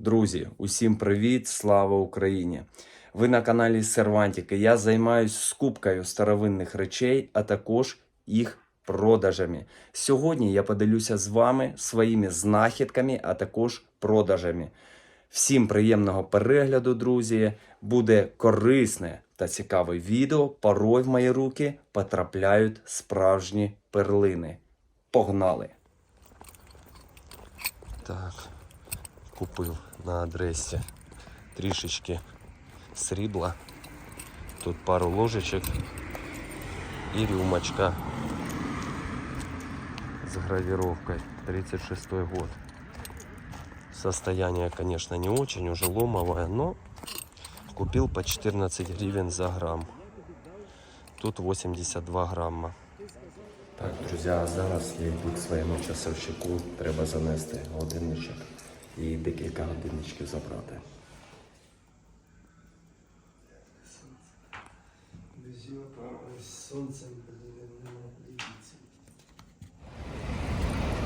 Друзі, усім привіт! Слава Україні! Ви на каналі Сервантіки. Я займаюсь скупкою старовинних речей, а також їх продажами. Сьогодні я поділюся з вами своїми знахідками, а також продажами. Всім приємного перегляду, друзі! Буде корисне та цікаве відео. Порой в мої руки потрапляють справжні перлини. Погнали! Так, купив на адресі трішечки срібла. Тут пару ложечок і рюмочка с гравировкой 36 год. Состояние, конечно, не очень, уже ломовое, но купил по 14 гривен за грамм. Тут 82 грамма. Так, друзі, а зараз я йду к своєму часовщику. Треба занести годинничок і декілька годинничків забрати.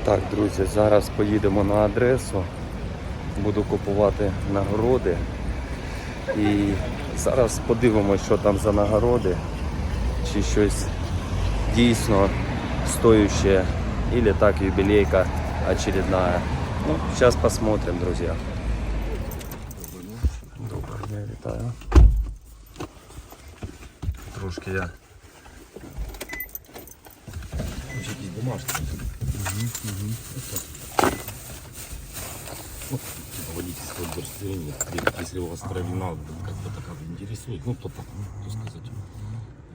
Так, друзі, зараз поїдемо на адресу. Буду купувати нагороди. І зараз подивимось, що там за нагороди. Чи щось дійсно стоящее. Или так юбилейка очередная. Ну, сейчас посмотрим, друзья. Доброго дня, вітаю. Трошки я Якісь бумажки. Ну, типа водительское удостоверение. Если- Если у вас кровина как бы так интересует, ну то так, то сказать,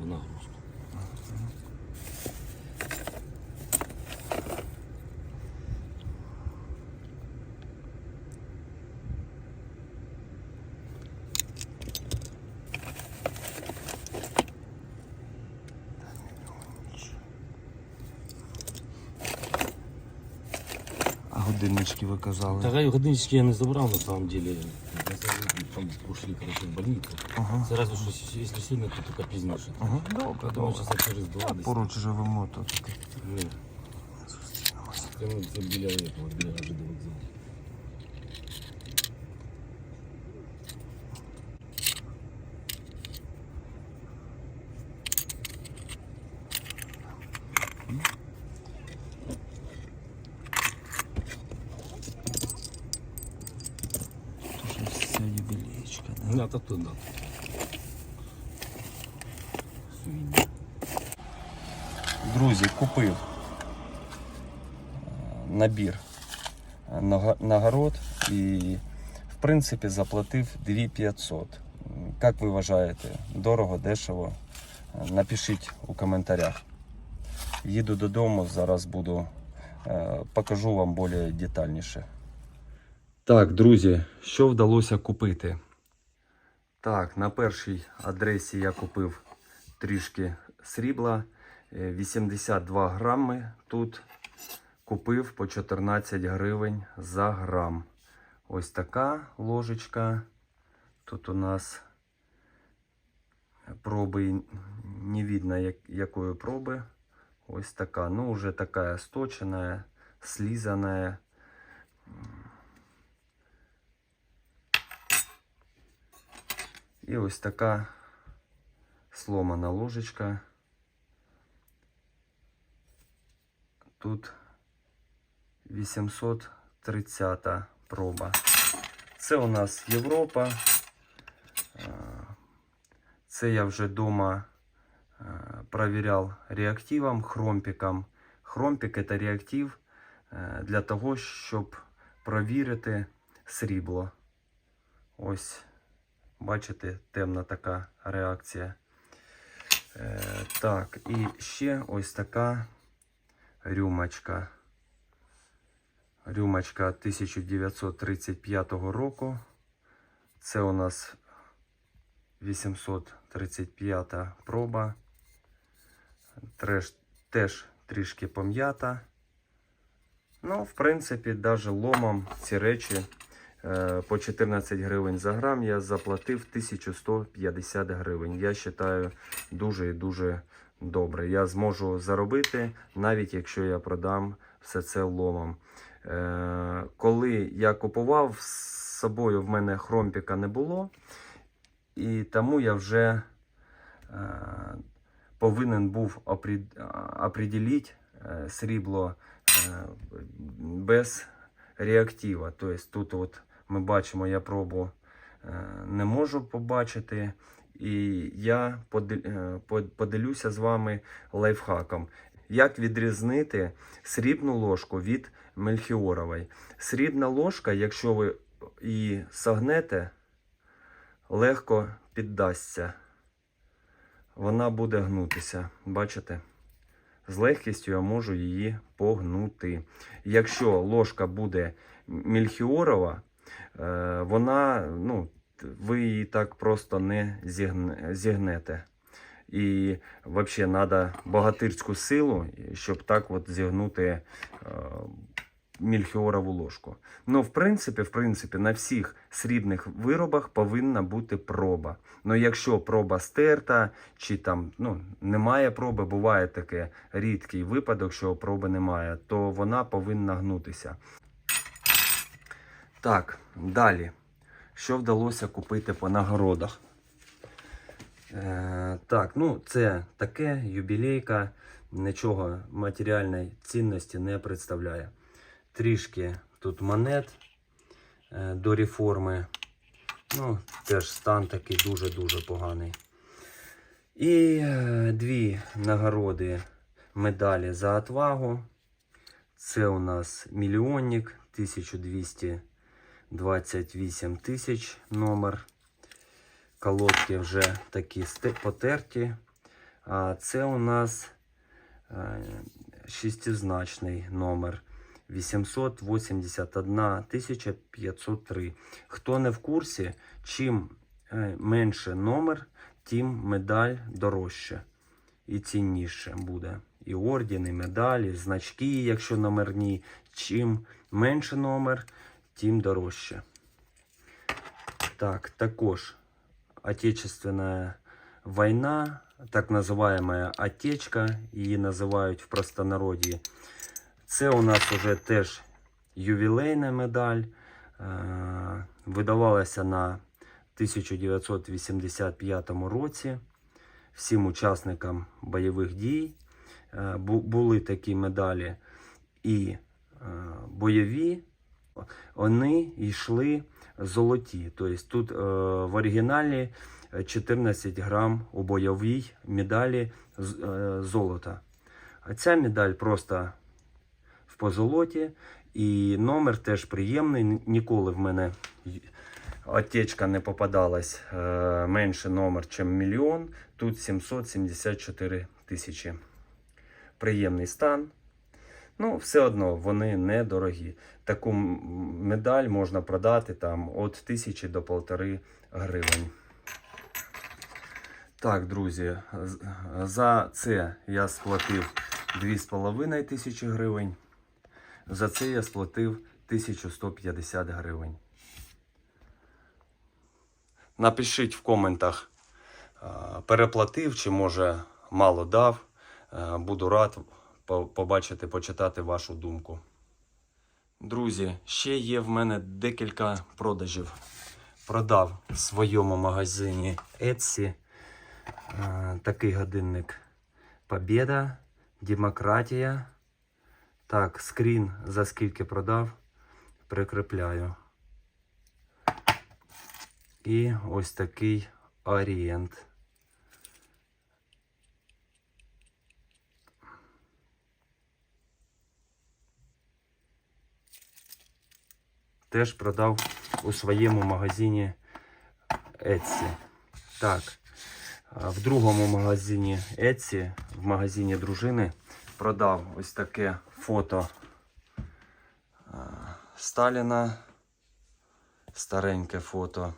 в нагрузку. Годиннички ви казали. Годиннички я не забрав на самом деле. Там ушли, короче, в больницу. Ага. Це разве що, якщо сильно, то тільки пізніше. Ага, добре, Тому що це через два десь. Поруч живемо тут. Ні. Це, біля біля ЖД вокзалу. Тут да? Да, то тут, да. Друзі, купив е, набір е, нагород і, в принципі, заплатив 2500. Як ви вважаєте, дорого, дешево? Е, Напишіть у коментарях. Їду додому, зараз буду покажу вам більш детальніше. Так, друзі, що вдалося купити? Так, на першій адресі я купив трішки срібла. е, 82 грами. Тут купив по 14 гривень за грам. Ось така ложечка. Тут у нас проби не видно як, якої проби. Ось така. Ну, уже такая сточенная, слизанная. І ось така сломана ложечка. Тут 830 проба. Це у нас Європа. Е, Це я вже вдома провіряв реактивом, хромпіком. Хромпік це реактив е, для того, щоб провірити срібло. Ось, бачите, темна така реакція. Е, Так, і ще ось така рюмочка. Рюмочка 1935 року. Це у нас 835 проба. Треш, теж трішки пом'ята. Ну, в принципі, навіть ломом ці речі по 14 гривень за грам я заплатив 1150 гривень. Я вважаю дуже і дуже добре. Я зможу заробити, навіть якщо я продам все це ломом. Е, коли я купував з собою в мене хромпіка не було, і тому я вже е, повинен був определити е, срібло е, без реактива. Тобто тут от ми бачимо, я пробу е, не можу побачити. І я поділюся з вами лайфхаком. Як відрізнити срібну ложку від мельхіорової? Срібна ложка, якщо ви її согнете, легко піддасться. Вона буде гнутися. Бачите? З легкістю я можу її погнути. Якщо ложка буде мельхіорова, вона, ну, ви її так просто не зігнете. І взагалі треба богатирську силу, щоб так от зігнути е, мільхіорову ложку. Ну, в принципі, в принципі, на всіх срібних виробах повинна бути проба. Ну, якщо проба стерта, чи там ну, немає проби, буває таке рідкий випадок, що проби немає, то вона повинна гнутися. Так, далі. Що вдалося купити по нагородах? Е, так, ну це таке юбілейка, нічого матеріальної цінності не представляє. Трішки тут монет е, до реформи. Ну, теж стан такий дуже-дуже поганий. І е, дві нагороди медалі за отвагу. Це у нас мільйонник 1228 тисяч номер. Колодки вже такі потерті. А це у нас е, шестизначний номер 881 503. Хто не в курсі, чим е, менше номер, тим медаль дорожче і цінніше буде. І орден, і медалі, значки, якщо номерні. Чим менше номер, тим дорожче. Так, також Отечественная война, так називаємо отечка, її називають в простонародді. Це у нас вже теж ювілейна медаль. Е, Видавалася на 1985 році всім учасникам бойових дій. Е, Були такі медалі і е, бойові, вони йшли золоті. Тобто тут е, в оригіналі 14 грам у бойовій медалі е, золота. А ця медаль просто в позолоті. І номер теж приємний. Ніколи в мене отечка не попадалась е, менше номер, ніж мільйон. Тут 774 тисячі. Приємний стан. Ну, все одно вони недорогі. Таку медаль можна продати там від тисячі до полтори гривень. Так, друзі, за це я сплатив 2,5 тисячі гривень. За це я сплатив 1150 гривень. Напишіть в коментах, переплатив чи може мало дав. Буду рад побачити, почитати вашу думку. Друзі, ще є в мене декілька продажів. Продав в своєму магазині Etsy е, такий годинник Побєда, Демократія. Так, скрін за скільки продав, прикріпляю. І ось такий Орієнт. Теж продав у своєму магазині Etsy. Так, в другому магазині Etsy, в магазині дружини, продав ось таке фото Сталіна. Стареньке фото.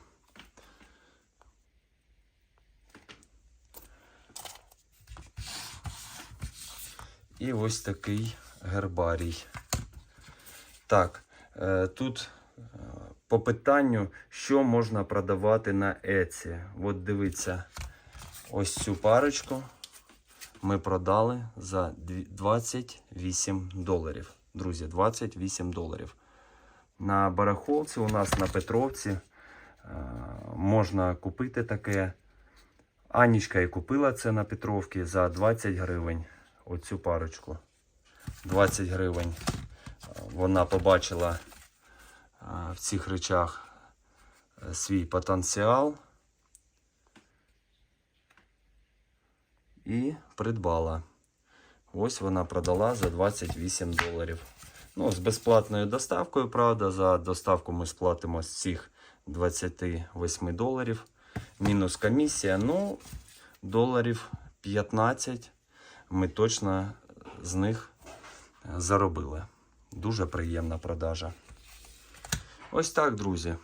І ось такий гербарій. Так, е, тут по питанню, що можна продавати на Etsy. От дивіться, ось цю парочку ми продали за 28 доларів. Друзі, 28 доларів. на барахолці у нас на Петровці. Е, можна купити таке. Анічка і купила це на Петровці за 20 гривень. Оцю парочку. 20 гривень. Е, Вона побачила в цих речах е, свій потенціал і придбала. Ось вона продала за 28 доларів. Ну, з безплатною доставкою, правда, за доставку ми сплатимо з цих 28 доларів. Мінус комісія, ну, доларів 15 ми точно з них заробили. Дуже приємна продажа. Ось так, друзі.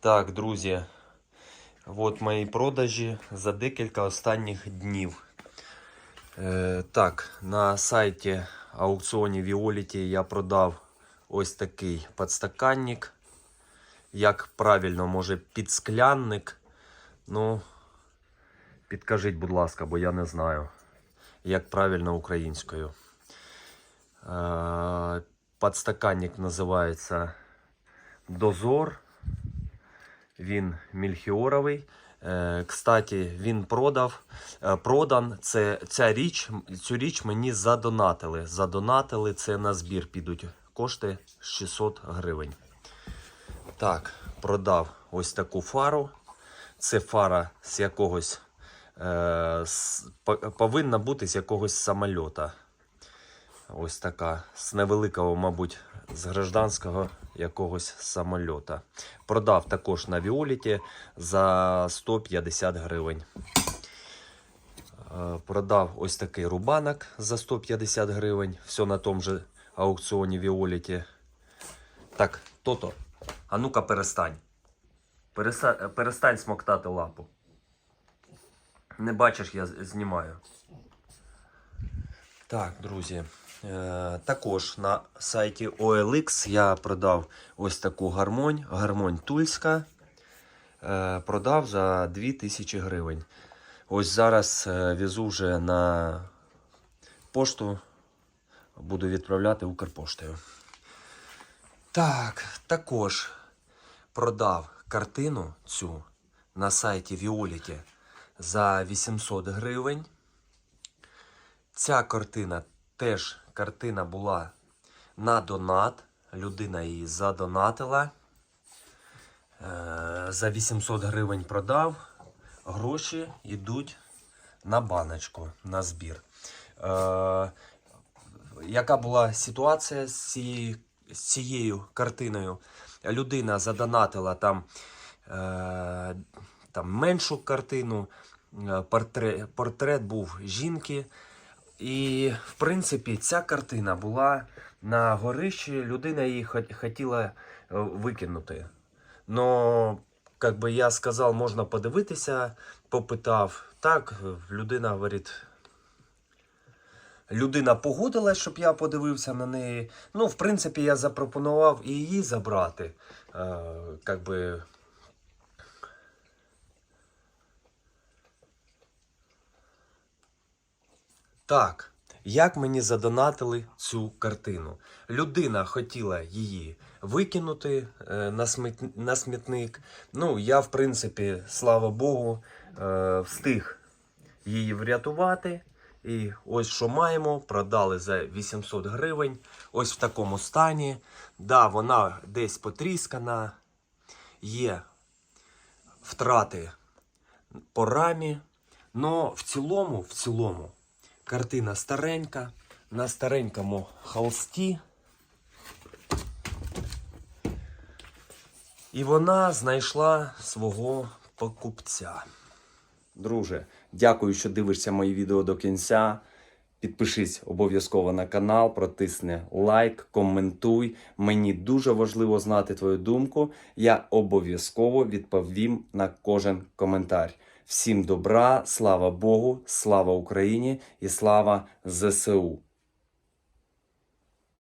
Так, друзі. От мої продажі за декілька останніх днів. Е, так, на сайті аукціоні Віоліті я продав ось такий подстаканник. Як правильно, може, підсклянник. Ну, підкажіть, будь ласка, бо я не знаю, як правильно українською. Е, подстаканник називається Дозор. Він мільхіоровий. Е, Кстати, він продав, е, продан. Це, ця річ, цю річ мені задонатили. Задонатили це на збір підуть. Кошти 600 гривень. Так, продав ось таку фару. Це фара з якогось. Е, з, повинна бути з якогось самольота. Ось така. З невеликого, мабуть, з гражданського якогось самольота. Продав також на Віоліті за 150 гривень. Е, Продав ось такий рубанок за 150 гривень. Все на тому же аукціоні Віоліті. Так, Тото, а ну-ка перестань. Переса- Перестань смоктати лапу. Не бачиш, я знімаю. Так, друзі. Е, також на сайті OLX я продав ось таку гармонь. Гармонь тульська. Е, продав за 2000 гривень. Ось зараз е, везу вже на пошту. Буду відправляти Укрпоштою. Так, також продав картину цю на сайті Віоліті за 800 гривень. Ця картина теж картина була на донат. Людина її задонатила. Е, За 800 гривень продав. Гроші йдуть на баночку, на збір. Е, Яка була ситуація з цією, з цією картиною? Людина задонатила там, е, там меншу картину. Портрет, портрет був жінки. І, в принципі, ця картина була на горищі, людина її хотіла е, викинути. Но, як би я сказав, можна подивитися, попитав. Так, людина говорить. Людина погодилась, щоб я подивився на неї. Ну, в принципі, я запропонував і її забрати. Е, как би, Так, як мені задонатили цю картину? Людина хотіла її викинути е, на, сміт... на смітник. Ну, я, в принципі, слава Богу, е, встиг її врятувати. І ось що маємо, продали за 800 гривень. Ось в такому стані. Да, вона десь потріскана, є втрати по рамі. Но в цілому, в цілому, картина старенька, на старенькому холсті. І вона знайшла свого покупця. Друже, дякую, що дивишся мої відео до кінця. Підпишись обов'язково на канал, протисни лайк, коментуй. Мені дуже важливо знати твою думку. Я обов'язково відповім на кожен коментар. Всім добра, слава Богу, слава Україні і слава ЗСУ.